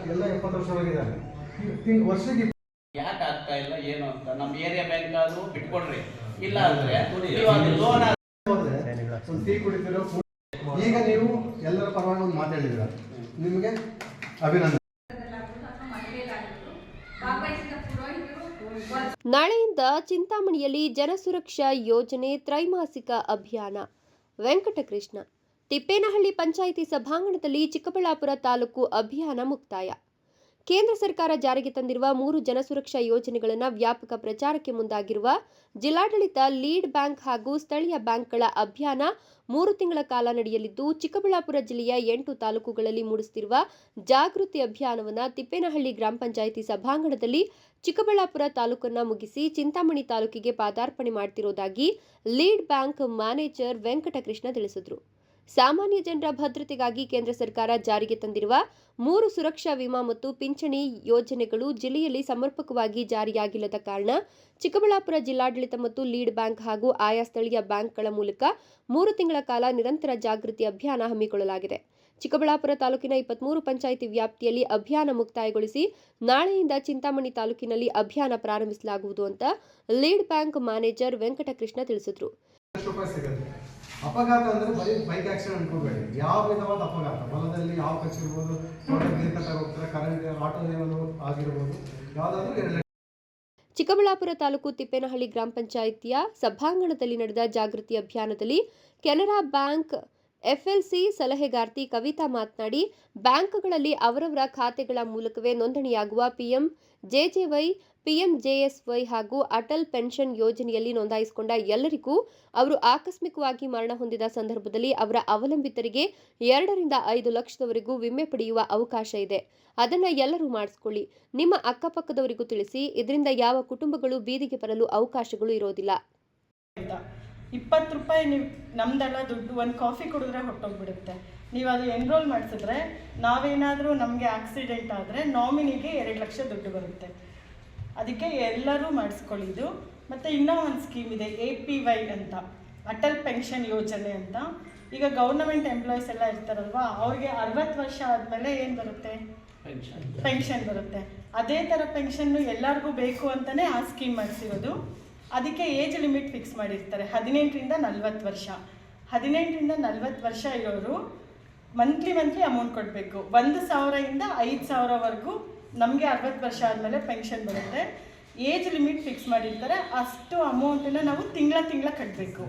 ಎಲ್ಲ ಎಪ್ಪತ್ತು ವರ್ಷವಾಗಿದ್ದಾರೆ ವರ್ಷಕ್ಕೆ ಯಾಕೆ ಆಗ್ತಾ ಇಲ್ಲ ಏನು ಅಂತ ನಮ್ಮ ಏರಿಯಾ ಬ್ಯಾಂಕ್ ಆದ್ರೂ ಬಿಟ್ಕೊಡ್ರಿ. ಇಲ್ಲ ಅಂದ್ರೆ ನೀವು ಅದು ಲೋನ್ ಹೋದ್ರೆ ಒಂದು ಟೀ ಕುಡಿತಿರೋ ಈಗ ನೀವು ಎಲ್ಲರ ಪರವಾಗಿ ಒಂದು ಮಾತಾಡಿದ್ರ ನಿಮಗೆ ಅಭಿನಂದನೆ. ನಾಳೆಯಿಂದ ಚಿಂತಾಮಣಿಯಲ್ಲಿ ಜನಸುರಕ್ಷಾ ಯೋಜನೆ ತ್ರೈಮಾಸಿಕ ಅಭಿಯಾನ. ವೆಂಕಟಕೃಷ್ಣ. ತಿಪ್ಪೇನಹಳ್ಳಿ ಪಂಚಾಯಿತಿ ಸಭಾಂಗಣದಲ್ಲಿ ಚಿಕ್ಕಬಳ್ಳಾಪುರ ತಾಲೂಕು ಅಭಿಯಾನ ಮುಕ್ತಾಯ. ಕೇಂದ್ರ ಸರ್ಕಾರ ಜಾರಿಗೆ ತಂದಿರುವ ಮೂರು ಜನಸುರಕ್ಷಾ ಯೋಜನೆಗಳನ್ನು ವ್ಯಾಪಕ ಪ್ರಚಾರಕ್ಕೆ ಮುಂದಾಗಿರುವ ಜಿಲ್ಲಾಡಳಿತ ಲೀಡ್ ಬ್ಯಾಂಕ್ ಹಾಗೂ ಸ್ಥಳೀಯ ಬ್ಯಾಂಕ್ಗಳ ಅಭಿಯಾನ ಮೂರು ತಿಂಗಳ ಕಾಲ ನಡೆಯಲಿದ್ದು, ಚಿಕ್ಕಬಳ್ಳಾಪುರ ಜಿಲ್ಲೆಯ ಎಂಟು ತಾಲೂಕುಗಳಲ್ಲಿ ಮೂಡಿಸುತ್ತಿರುವ ಜಾಗೃತಿ ಅಭಿಯಾನವನ್ನು ತಿಪ್ಪೇನಹಳ್ಳಿ ಗ್ರಾಮ ಪಂಚಾಯಿತಿ ಸಭಾಂಗಣದಲ್ಲಿ ಚಿಕ್ಕಬಳ್ಳಾಪುರ ತಾಲೂಕನ್ನು ಮುಗಿಸಿ ಚಿಂತಾಮಣಿ ತಾಲೂಕಿಗೆ ಪಾದಾರ್ಪಣೆ ಮಾಡ್ತಿರೋದಾಗಿ ಲೀಡ್ ಬ್ಯಾಂಕ್ ಮ್ಯಾನೇಜರ್ ವೆಂಕಟಕೃಷ್ಣ ತಿಳಿಸಿದರು. ಸಾಮಾನ್ಯ ಜನರ ಭದ್ರತೆಗಾಗಿ ಕೇಂದ್ರ ಸರ್ಕಾರ ಜಾರಿಗೆ ತಂದಿರುವ ಮೂರು ಸುರಕ್ಷಾ ವಿಮಾ ಮತ್ತು ಪಿಂಚಣಿ ಯೋಜನೆಗಳು ಜಿಲ್ಲೆಯಲ್ಲಿ ಸಮರ್ಪಕವಾಗಿ ಜಾರಿಯಾಗಿಲ್ಲದ ಕಾರಣ ಚಿಕ್ಕಬಳ್ಳಾಪುರ ಜಿಲ್ಲಾಡಳಿತ ಮತ್ತು ಲೀಡ್ ಬ್ಯಾಂಕ್ ಹಾಗೂ ಆಯಾ ಸ್ಥಳೀಯ ಬ್ಯಾಂಕ್ಗಳ ಮೂಲಕ ಮೂರು ತಿಂಗಳ ಕಾಲ ನಿರಂತರ ಜಾಗೃತಿ ಅಭಿಯಾನ ಹಮ್ಮಿಕೊಳ್ಳಲಾಗಿದೆ. ಚಿಕ್ಕಬಳ್ಳಾಪುರ ತಾಲೂಕಿನ ಇಪ್ಪತ್ಮೂರು ಪಂಚಾಯಿತಿ ವ್ಯಾಪ್ತಿಯಲ್ಲಿ ಅಭಿಯಾನ ಮುಕ್ತಾಯಗೊಳಿಸಿ ನಾಳೆಯಿಂದ ಚಿಂತಾಮಣಿ ತಾಲೂಕಿನಲ್ಲಿ ಅಭಿಯಾನ ಪ್ರಾರಂಭಿಸಲಾಗುವುದು ಅಂತ ಲೀಡ್ ಬ್ಯಾಂಕ್ ಮ್ಯಾನೇಜರ್ ವೆಂಕಟಕೃಷ್ಣ ತಿಳಿಸಿದರು. ಅಪಘಾತ ಅಂದ್ರೆ ಬೈಕ್ ಆಕ್ಸಿಡೆಂಟ್ ಅನ್ಕೋಬೇಡಿ. ಯಾವ ವಿಧವಾದ ಅಪಘಾತ? ಹೊಲದಲ್ಲಿ ಯಾವ ಕಚ್ಚಿರ್ಬೋದು ನೀರು ಕಟ್ಟಾಗ ಹೋಗ್ತಾರೆ ಕರೆಂಟ್ ಆಟೋ ಏನಾದ್ರು ಆಗಿರ್ಬೋದು. ಯಾವುದಾದ್ರೂ ಚಿಕ್ಕಬಳ್ಳಾಪುರ ತಾಲೂಕು ತಿಪ್ಪೇನಹಳ್ಳಿ ಗ್ರಾಮ ಪಂಚಾಯಿತಿಯ ಸಭಾಂಗಣದಲ್ಲಿ ನಡೆದ ಜಾಗೃತಿ ಅಭಿಯಾನದಲ್ಲಿ ಕೆನರಾ ಬ್ಯಾಂಕ್ ಎಫ್ಎಲ್ಸಿ ಸಲಹೆಗಾರ್ತಿ ಕವಿತಾ ಮಾತನಾಡಿ, ಬ್ಯಾಂಕ್ಗಳಲ್ಲಿ ಅವರವರ ಖಾತೆಗಳ ಮೂಲಕವೇ ನೋಂದಣಿಯಾಗುವ ಪಿಎಂ ಜೆಜೆವೈ ಪಿಎಂಜೆಎಸ್ವೈ ಹಾಗೂ ಅಟಲ್ ಪೆನ್ಷನ್ ಯೋಜನೆಯಲ್ಲಿ ನೋಂದಾಯಿಸಿಕೊಂಡ ಎಲ್ಲರಿಗೂ ಅವರು ಆಕಸ್ಮಿಕವಾಗಿ ಮರಣ ಹೊಂದಿದ ಸಂದರ್ಭದಲ್ಲಿ ಅವರ ಅವಲಂಬಿತರಿಗೆ ಎರಡರಿಂದ ಐದು ಲಕ್ಷದವರೆಗೂ ವಿಮೆ ಪಡೆಯುವ ಅವಕಾಶ ಇದೆ. ಅದನ್ನ ಎಲ್ಲರೂ ಮಾಡಿಸ್ಕೊಳ್ಳಿ. ನಿಮ್ಮ ಅಕ್ಕಪಕ್ಕದವರಿಗೂ ತಿಳಿಸಿ. ಇದರಿಂದ ಯಾವ ಕುಟುಂಬಗಳು ಬೀದಿಗೆ ಬರಲು ಅವಕಾಶಗಳು ಇರೋದಿಲ್ಲ. ಇಪ್ಪತ್ತು ರೂಪಾಯಿ ನೀವು ನಮ್ದೆಲ್ಲ ದುಡ್ಡು ಒಂದು ಕಾಫಿ ಕುಡಿದ್ರೆ ಹೊಟ್ಟೋಗ್ಬಿಡುತ್ತೆ. ನೀವು ಅದು ಎನ್ರೋಲ್ ಮಾಡಿಸಿದ್ರೆ ನಾವೇನಾದರೂ ನಮಗೆ ಆಕ್ಸಿಡೆಂಟ್ ಆದರೆ ನಾಮಿನಿಗೆ ಎರಡು ಲಕ್ಷ ದುಡ್ಡು ಬರುತ್ತೆ. ಅದಕ್ಕೆ ಎಲ್ಲರೂ ಮಾಡಿಸ್ಕೊಳ್ಳಿ ಇದು ಮತ್ತು ಇನ್ನೂ ಒಂದು ಸ್ಕೀಮ್ ಇದೆ ಎ ಪಿ ವೈ ಅಂತ ಅಟಲ್ ಪೆನ್ಷನ್ ಯೋಜನೆ ಅಂತ. ಈಗ ಗೌರ್ನಮೆಂಟ್ ಎಂಪ್ಲಾಯೀಸ್ ಎಲ್ಲ ಇರ್ತಾರಲ್ವಾ ಅವ್ರಿಗೆ ಅರವತ್ತು ವರ್ಷ ಆದಮೇಲೆ ಏನು ಬರುತ್ತೆ? ಪೆನ್ಷನ್ ಬರುತ್ತೆ. ಅದೇ ಥರ ಪೆನ್ಷನ್ನು ಎಲ್ಲರಿಗೂ ಬೇಕು ಅಂತಲೇ ಆ ಸ್ಕೀಮ್ ಮಾಡಿಸಿರೋದು. ಅದಕ್ಕೆ ಏಜ್ ಲಿಮಿಟ್ ಫಿಕ್ಸ್ ಮಾಡಿರ್ತಾರೆ ಹದಿನೆಂಟರಿಂದ ನಲ್ವತ್ತು ವರ್ಷ. ಹದಿನೆಂಟರಿಂದ ನಲ್ವತ್ತು ವರ್ಷ ಇರೋರು ಮಂತ್ಲಿ ಮಂತ್ಲಿ ಅಮೌಂಟ್ ಕೊಡಬೇಕು. ಒಂದು ಸಾವಿರದಿಂದ ಐದು ಸಾವಿರವರೆಗೂ ನಮಗೆ ಅರವತ್ತು ವರ್ಷ ಆದಮೇಲೆ ಪೆನ್ಷನ್ ಬರುತ್ತೆ. ಏಜ್ ಲಿಮಿಟ್ ಫಿಕ್ಸ್ ಮಾಡಿರ್ತಾರೆ. ಅಷ್ಟು ಅಮೌಂಟನ್ನು ನಾವು ತಿಂಗಳ ತಿಂಗಳ ಕಟ್ಟಬೇಕು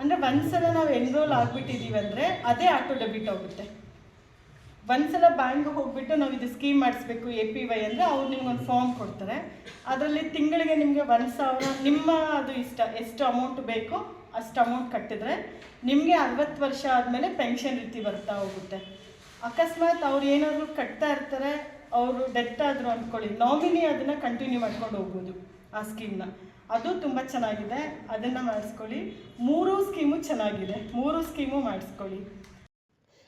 ಅಂದರೆ ಒಂದ್ಸಲ ನಾವು ಎನ್ರೋಲ್ ಆಗಿಬಿಟ್ಟಿದ್ದೀವಿ ಅಂದರೆ ಅದೇ ಆಟೋ ಡೆಬಿಟ್ ಆಗುತ್ತೆ ಒಂದ್ಸಲ ಬ್ಯಾಂಕ್ಗೆ ಹೋಗ್ಬಿಟ್ಟು ನಾವು ಇದು ಸ್ಕೀಮ್ ಮಾಡಿಸ್ಬೇಕು ಎ ಪಿ ವೈ ಅಂದರೆ ಅವ್ರು ನಿಮ್ಗೆ ಒಂದು ಫಾರ್ಮ್ ಕೊಡ್ತಾರೆ. ಅದರಲ್ಲಿ ತಿಂಗಳಿಗೆ ನಿಮಗೆ ಒಂದು ಸಾವಿರ, ನಿಮ್ಮ ಅದು ಇಷ್ಟ, ಎಷ್ಟು ಅಮೌಂಟ್ ಬೇಕೋ ಅಷ್ಟು ಅಮೌಂಟ್ ಕಟ್ಟಿದ್ರೆ ನಿಮಗೆ ಅರವತ್ತು ವರ್ಷ ಆದಮೇಲೆ ಪೆನ್ಷನ್ ರೀತಿ ಬರ್ತಾ ಹೋಗುತ್ತೆ. ಅಕಸ್ಮಾತ್ ಅವ್ರು ಏನಾದರೂ ಕಟ್ತಾ ಇರ್ತಾರೆ ಅವರು ಡೆತ್ ಆದರು ಅಂದ್ಕೊಳ್ಳಿ ನಾಮಿನಿ ಅದನ್ನು ಕಂಟಿನ್ಯೂ ಮಾಡ್ಕೊಂಡು ಹೋಗ್ಬೋದು, ಆ ಸ್ಕೀಮ್ನ ಅದು ತುಂಬ ಚೆನ್ನಾಗಿದೆ. ಅದನ್ನು ಮಾಡಿಸ್ಕೊಳ್ಳಿ. ಮೂರು ಸ್ಕೀಮು ಚೆನ್ನಾಗಿದೆ. ಮೂರು ಸ್ಕೀಮು ಮಾಡಿಸ್ಕೊಳ್ಳಿ.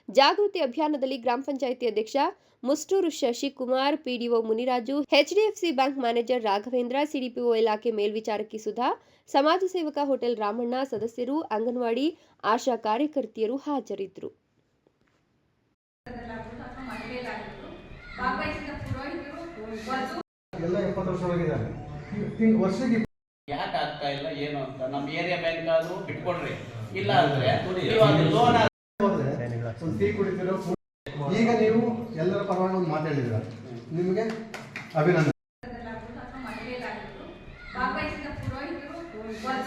ಜಾಗೃತಿ ಅಭಿಯಾನದಲ್ಲಿ ಗ್ರಾಮ ಪಂಚಾಯಿತಿ ಅಧ್ಯಕ್ಷ Musturu Shashikumar, PDO Muniraju HDFC bank manager Raghavendra CDPO ಇಲಾಖೆ ಮೇಲ್ವಿಚಾರಕಿ ಸುಧಾ, ಸಮಾಜ ಸೇವಕ ಹೋಟೆಲ್ ರಾಮಣ್ಣ ಸದಸ್ಯರು, ಅಂಗನವಾಡಿ ಆಶಾ ಕಾರ್ಯಕರ್ತೆಯರು ಹಾಜರಿದ್ದರು. ಎಲ್ಲ ಎಪ್ಪತ್ತು ವರ್ಷವಾಗಿದ್ದಾರೆ ತಿಂಗ್ ವರ್ಷಕ್ಕೆ ಯಾಕೆ ಆಗ್ತಾ ಇಲ್ಲ ಏನು ಅಂತ ನಮ್ಮ ಏರಿಯಾ ಬ್ಯಾಂಕ್ ಅದು ಬಿಟ್ಕೊಡ್ರಿ. ಇಲ್ಲ ಅಂದ್ರೆ ಲೋನ್ ಟೀ ಕುಡಿತಿರೋ ಈಗ ನೀವು ಎಲ್ಲರ ಪರವಾಗಿ ಮಾತಾಡಿದ್ರ ನಿಮಗೆ ಅಭಿನಂದನೆ.